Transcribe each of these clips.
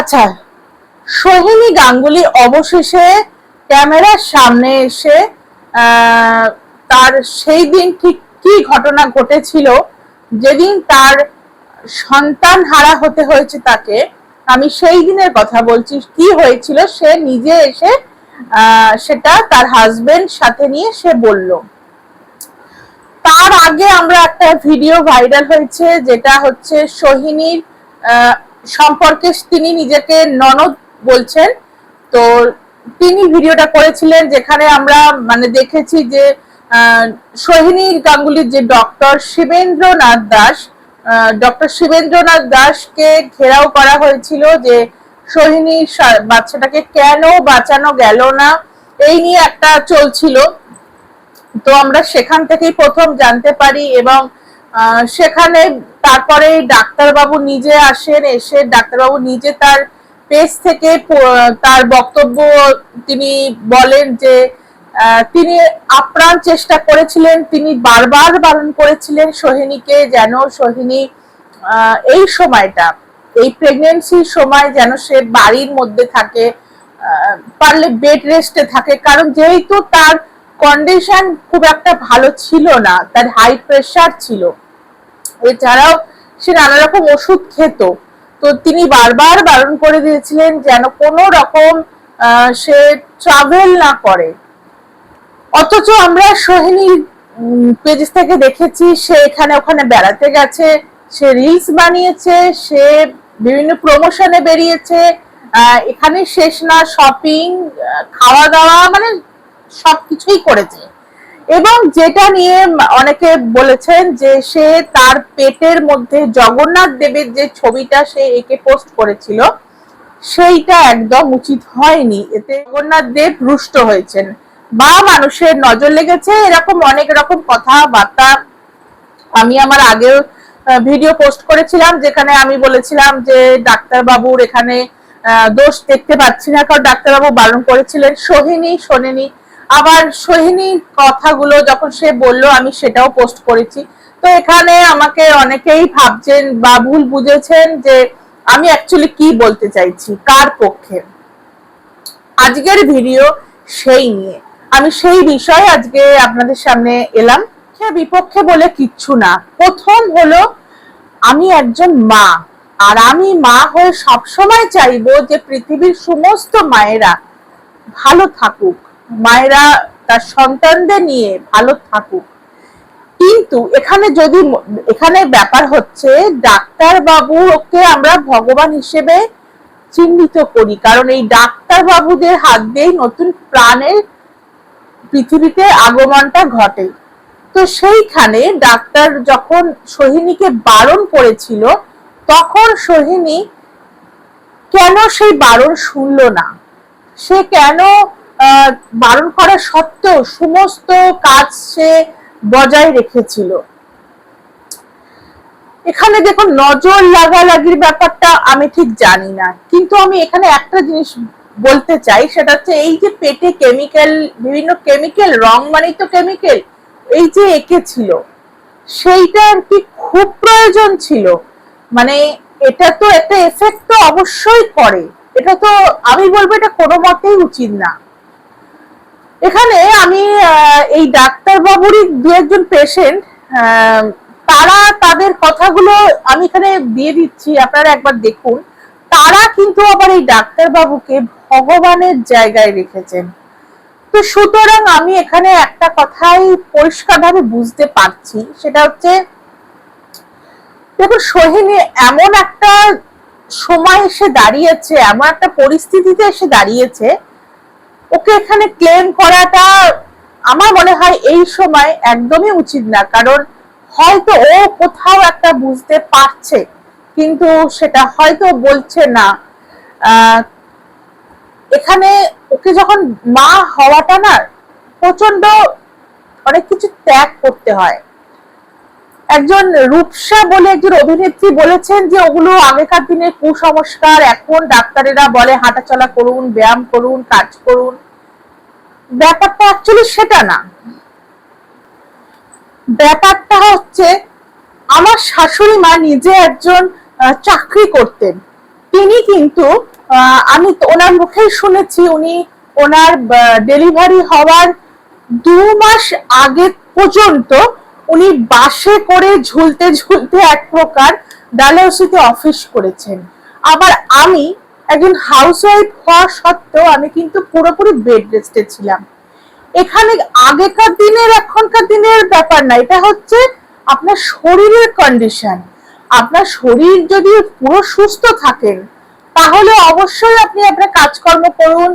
আচ্ছা সোহিনী গাঙ্গুলি অবশেষে ক্যামেরার সামনে এসে তার সেই দিন ঠিক কি ঘটনা ঘটেছিল, যেদিন তার সন্তান হারা হতে হয়েছে তাকে, আমি সেই দিনের কথা বলছি, কি হয়েছিল সে নিজে এসে সেটা তার হাজবেন্ড সাথে নিয়ে সে বলল। তার আগে আমরা একটা ভিডিও ভাইরাল হয়েছে, যেটা হচ্ছে সোহিনীর সম্পর্কে তিনি নিজেকে ননদ বলছেন। তো তিনি ভিডিওটা করেছিলেন যেখানে আমরা মানে দেখেছি যে সোহিনী গাঙ্গুলির যে ডক্টর শিবেন্দ্রনাথ দাস ডক্টর শিবেন্দ্রনাথ দাসকে ঘেরাও করা হয়েছিল যে সোহিনী বাচ্চাটাকে কেন বাঁচানো গেল না, এই নিয়ে একটা চলছিল। তো আমরা সেখান থেকেই প্রথম জানতে পারি এবং সেখানে তারপরে ডাক্তারবাবু নিজে আসেন, এসে ডাক্তারবাবু নিজে তার পেজ থেকে তার বক্তব্য তিনি বলেন যে তিনি আপ্রাণ চেষ্টা করেছিলেন, তিনি বারবার বারণ করেছিলেন সোহিনীকে যেন সোহিনী এই সময়টা, এই প্রেগনেন্সির সময় যেন সে বাড়ির মধ্যে থাকে পারলে বেড রেস্টে থাকে। কারণ যেহেতু তার কন্ডিশন খুব একটা ভালো ছিল না, তার হাই প্রেশার ছিল এছাড়াও সে নানা রকম ওষুধ খেত। তো তিনি বারবার বারণ করে দিয়েছিলেন যেন কোনো রকম সে ট্রাভেল না করে। অথচ আমরা সোহিনীর পেজ থেকে দেখেছি সে এখানে ওখানে বেড়াতে গেছে, সে রিলস বানিয়েছে, সে বিভিন্ন প্রমোশনে বেরিয়েছে এখানে শেষ না শপিং খাওয়া দাওয়া মানে সবকিছুই করেছে। এবং যেটা নিয়ে অনেকে বলেছেন যে সে তার পেটের মধ্যে জগন্নাথ দেবের যে ছবিটা সে একে পোস্ট করেছিল, সেইটা একদম উচিত হয়নি। এতে জগন্নাথ দেব রুষ্ট হয়েছেন। বা মানুষের নজর লেগেছে, এরকম অনেক রকম কথাবার্তা আমি আমার আগেও ভিডিও পোস্ট করেছিলাম, যেখানে আমি বলেছিলাম যে ডাক্তার বাবুর এখানে দোষ দেখতে পাচ্ছি না, কারণ ডাক্তারবাবু বারণ করেছিলেন, সোহিনী, শোনেনি। আবার সোহিনী কথাগুলো যখন সে বলল, আমি সেটাও পোস্ট করেছি। তো এখানে আমাকে অনেকেই ভাবছেন বা ভুল বুঝেছেন যে আমি অ্যাকচুয়ালি কি বলতে চাইছি, কার পক্ষে? আজকের ভিডিও সেই নিয়ে। আমি সেই বিষয়ে আজকে আপনাদের সামনে এলাম। সে বিপক্ষে বলে কিচ্ছু না। প্রথম হলো, আমি একজন মা, আর আমি মা হয়ে সবসময় চাইব যে পৃথিবীর সমস্ত মায়েরা ভালো থাকুক। মায়েরা তার সন্তানদের নিয়ে ভালো থাকুক। কিন্তু এখানে যদি এখানে ব্যাপার হচ্ছে ডাক্তার বাবুকে আমরা ভগবান হিসেবে চিহ্নিত করি। কারণ এই ডাক্তার বাবুদের হাত দিয়েই নতুন প্রাণের পৃথিবীতে আগমনটা ঘটে। তো সেইখানে ডাক্তার যখন সোহিনীকে বারণ করেছিল, তখন সোহিনী কেন সেই বারণ শুনলো না? সে কেন বারণ করা সত্ত্বেও সমস্ত কাজ সে বজায় রেখেছিল। এখানে দেখুন, নজর লাগালাগির ব্যাপারটা আমি ঠিক জানি না। কিন্তু আমি এখানে একটা জিনিস বলতে চাই, সেটা হচ্ছে এই যে পেটে কেমিক্যাল বিভিন্ন কেমিক্যাল রং মানেই তো কেমিক্যাল এই যে একে ছিল সেইটা আর কি খুব প্রয়োজন ছিল। মানে এটা তো একটা এফেক্ট তো অবশ্যই করে এটা তো আমি বলব এটা কোনো মতেই উচিত না। এখানে আমি এই ডাক্তার বাবুরই দু একজন পেশেন্ট তারা তাদের কথাগুলো আমি এখানে দিয়ে দিচ্ছি, আপনারা একবার দেখুন। তারা কিন্তু আবার এই ডাক্তার বাবুকে ভগবানের জায়গায় রেখেছেন। তো সুতরাং আমি এখানে একটা কথাই পরিষ্কারভাবে বুঝতে পারছি, সেটা হচ্ছে, দেখুন সোহিনী এমন একটা সময় এসে দাঁড়িয়েছে, এমন একটা পরিস্থিতিতে এসে দাঁড়িয়েছে ওকে এখানে ক্লেম করাটা আমার মনে হয় এই সময় একদমই উচিত না। কারণ হয়তো ও কোথাও একটা বুঝতে পারছে, কিন্তু সেটা হয়তো বলছে না। এখানে ওকে যখন মা হওয়াটা না প্রচণ্ড অনেক কিছু ত্যাগ করতে হয়। একজন রূপসা বলে একজন অভিনেত্রী বলেছেন যে ওগুলো আগেকার দিনের কুসংস্কার, এখন ডাক্তারেরা বলে হাঁটাচলা করুন, ব্যায়াম করুন, কাজ করুন। ব্যাপারটা অ্যাকচুয়ালি সেটা না। ব্যাপারটা হচ্ছে আমার শাশুড়ি মা নিজে একজন চাকরি করতেন। তিনি কিন্তু আমি ওনার মুখেই শুনেছি, উনি ওনার ডেলিভারি হওয়ার দু মাস আগে পর্যন্ত উনি বাসে করে ঝুলতে ঝুলতে এক প্রকার ডালহৌসিতে অফিস করেছেন। আবার আমি একজন হাউসওয়াইফ হওয়া সত্ত্বেও আমি কিন্তু পুরোপুরি বেড রেস্টে ছিলাম। এখানে আগেকার দিনের, এখনকার দিনের ব্যাপার না, এটা হচ্ছে আপনার শরীরের কন্ডিশন আপনার শরীর যদি পুরো সুস্থ থাকেন, তাহলে অবশ্যই আপনি আপনার কাজকর্ম করুন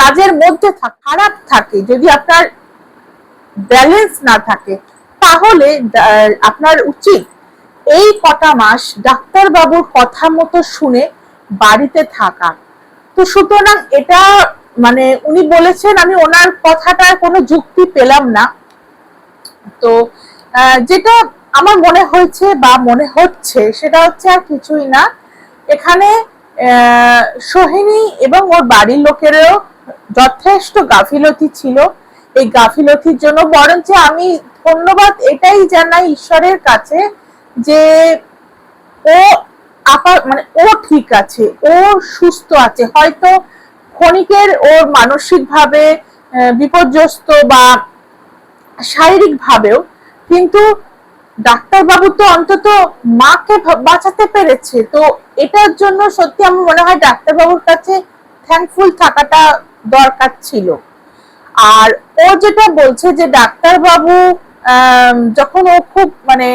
কাজের মধ্যে খারাপ থাকে। যদি আপনার ব্যালেন্স না থাকে, তাহলে আপনার উচিত এই কটা মাস ডাক্তার বাবুর কথা মতো শুনে বাড়িতে থাকা। তো সুতরাং এটা মানে উনি বলেছেন, আমি ওনার কথাটার কোনো যুক্তি পেলাম না। তো যেটা আমার মনে হয়েছে বা মনে হচ্ছে, সেটা হচ্ছে আর কিছুই না। এখানে সোহিনী এবং ওর বাড়ির লোকেরও যথেষ্ট গাফিলতি ছিল। এই গাফিলতির জন্য। বরঞ্চ আমি ধন্যবাদ এটাই জানাই ঈশ্বরের কাছে যে ও আপার মানে ও ঠিক আছে, ও সুস্থ আছে। হয়তো ক্ষণিকের ওর মানসিক ভাবে বিপর্যস্ত বা শারীরিক ভাবেও কিন্তু ডাক্তারবাবু তো অন্তত মাকে বাঁচাতে পেরেছে। তো এটার জন্য সত্যি আমার মনে হয় ডাক্তারবাবুর কাছে থ্যাঙ্কফুল থাকাটা দরকার ছিল। আর ও যেটা বলছে যে ডাক্তারবাবু যখন ও খুব মানে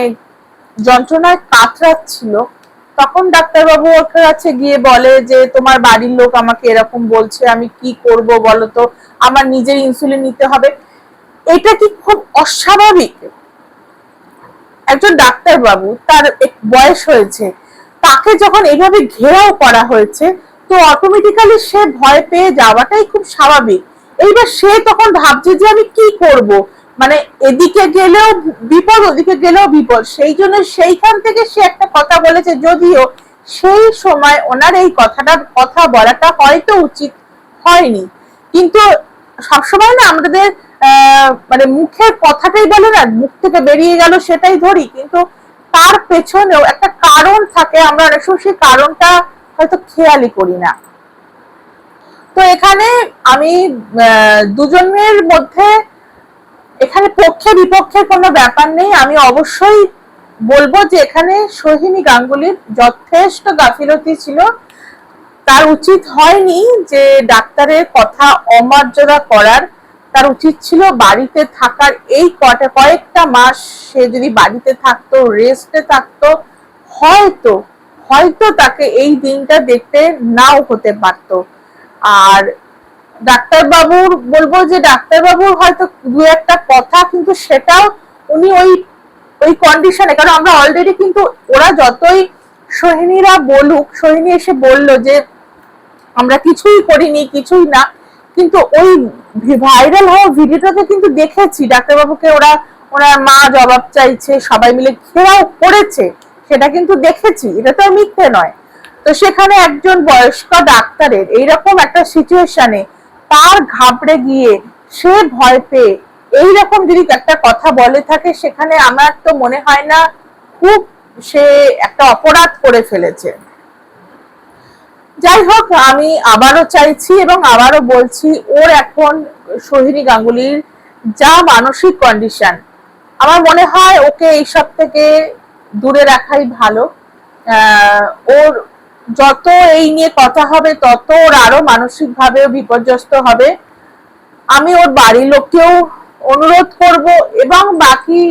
যন্ত্রণায় কাতরাচ্ছিল, তখন ডাক্তারবাবু ওর কাছে গিয়ে বলে যে, তোমার বাড়ির লোক আমাকে এরকম বলছে, আমি কি করব বলো তো? আমার নিজের ইনসুলিন নিতে হবে। এটা কি খুব অস্বাভাবিক? একজন ডাক্তার বাবু তার এক বয়স হয়েছে, তাকে যখন এইভাবে ঘেরাও করা হয়েছে, তো অটোমেটিক্যালি সে ভয় পেয়ে যাওয়াটাই খুব স্বাভাবিক। এইবার সে তখন ভাবছে যে আমি কি করব? মানে এদিকে গেলেও বিপদ, ওদিকে গেলেও বিপদ। সেই জন্য সেইখান থেকে সে একটা কথা বলেছে, যদিও সেই সময় ওনার এই কথাটা, কথা বলাটা হয়তো উচিত হয়নি। কিন্তু সবসময় না আমাদের মানে মুখের কথাটাই বলে না, মুখ থেকে বেরিয়ে গেল সেটাই ধরি। কিন্তু তার পেছনেও একটা কারণ থাকে, আমরা অনেক সময় সেই কারণটা হয়তো খেয়ালই করি না। তো এখানে আমি দুজনের মধ্যে এখানে পক্ষে বিপক্ষের কোনো ব্যাপার নেই। আমি অবশ্যই বলব যে এখানে সোহিনী গাঙ্গুলির যথেষ্ট গাফিলতি ছিল। তার উচিত হয়নি যে ডাক্তারের কথা অমার্জনা করার। তার উচিত ছিল বাড়িতে থাকার। এই কটা, কয়েকটা মাস সে যদি বাড়িতে থাকতো রেস্টে থাকতো, হয়তো হয়তো তাকে এই দিনটা দেখতে নাও হতে পারতো। আর ডাক্তারবাবুর বলব যে ডাক্তারবাবুর হয়তো দু একটা কথা, কিন্তু সেটাও উনি ওই ওই কন্ডিশনে কারণ আমরা অলরেডি কিন্তু ওরা যতই সোহিনীরা বলুক, সোহিনী এসে বলল যে আমরা কিছুই করিনি, কিছুই না, কিন্তু ওই ভাইরাল হওয়া ভিডিওটাতে কিন্তু দেখেছি। ডাক্তারবাবুকে ওরা ওনার মা জবাব চাইছে, সবাই মিলে ঘেরাও করেছে, সেটা কিন্তু দেখেছি। এটা তো মিথ্যে নয়। তো সেখানে একজন বয়স্ক ডাক্তারের এইরকম একটা সিচুয়েশনে তার ঘাবড়ে গিয়ে সে ভয় পেয়ে এইরকম যদি একটা কথা বলে থাকে, সেখানে আমার তো মনে হয় না খুব সে একটা অপরাধ করে ফেলেছে। যাই হোক, আমি আবারও চাইছি এবং আবারও বলছি, ওর এখন সোহিনী গাঙ্গুলির যা মানসিক কন্ডিশন আমার মনে হয় ওকে এইসব থেকে দূরে রাখাই ভালো। ওর যত এই নিয়ে কথা হবে, তত ওর আরও মানসিক ভাবেও বিপর্যস্ত হবে। আমি ওর বাড়ির লোককেও অনুরোধ করব এবং বাকি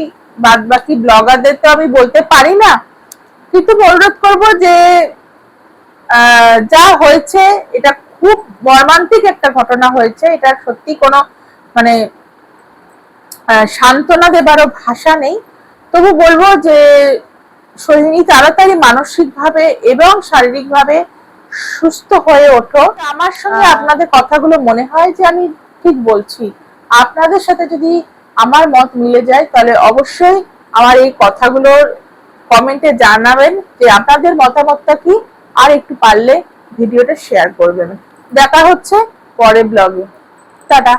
বাদ বাকি ব্লগারদের তো আমি বলতে পারি না, কিন্তু অনুরোধ করব যে যা হয়েছে, এটা খুব মর্মান্তিক একটা ঘটনা হয়েছে। এটা সত্যি কোনো মানে সান্ত্বনা দেবারও ভাষা নেই। তবু বলব যে সোহিনী তাড়াতাড়ি মানসিকভাবে এবং শারীরিকভাবে সুস্থ হয়ে ওঠো। আমার সঙ্গে আপনাদের কথাগুলো মনে হয় যে আমি ঠিক বলছি। আপনাদের সাথে যদি আমার মত মিলে যায় তাহলে অবশ্যই আমার এই কথাগুলোর কমেন্টে জানাবেন যে আপনাদের মতামতটা কি আর একটু পারলে ভিডিওটা শেয়ার করবেন। দেখা হচ্ছে পরে ব্লগে। টাটা।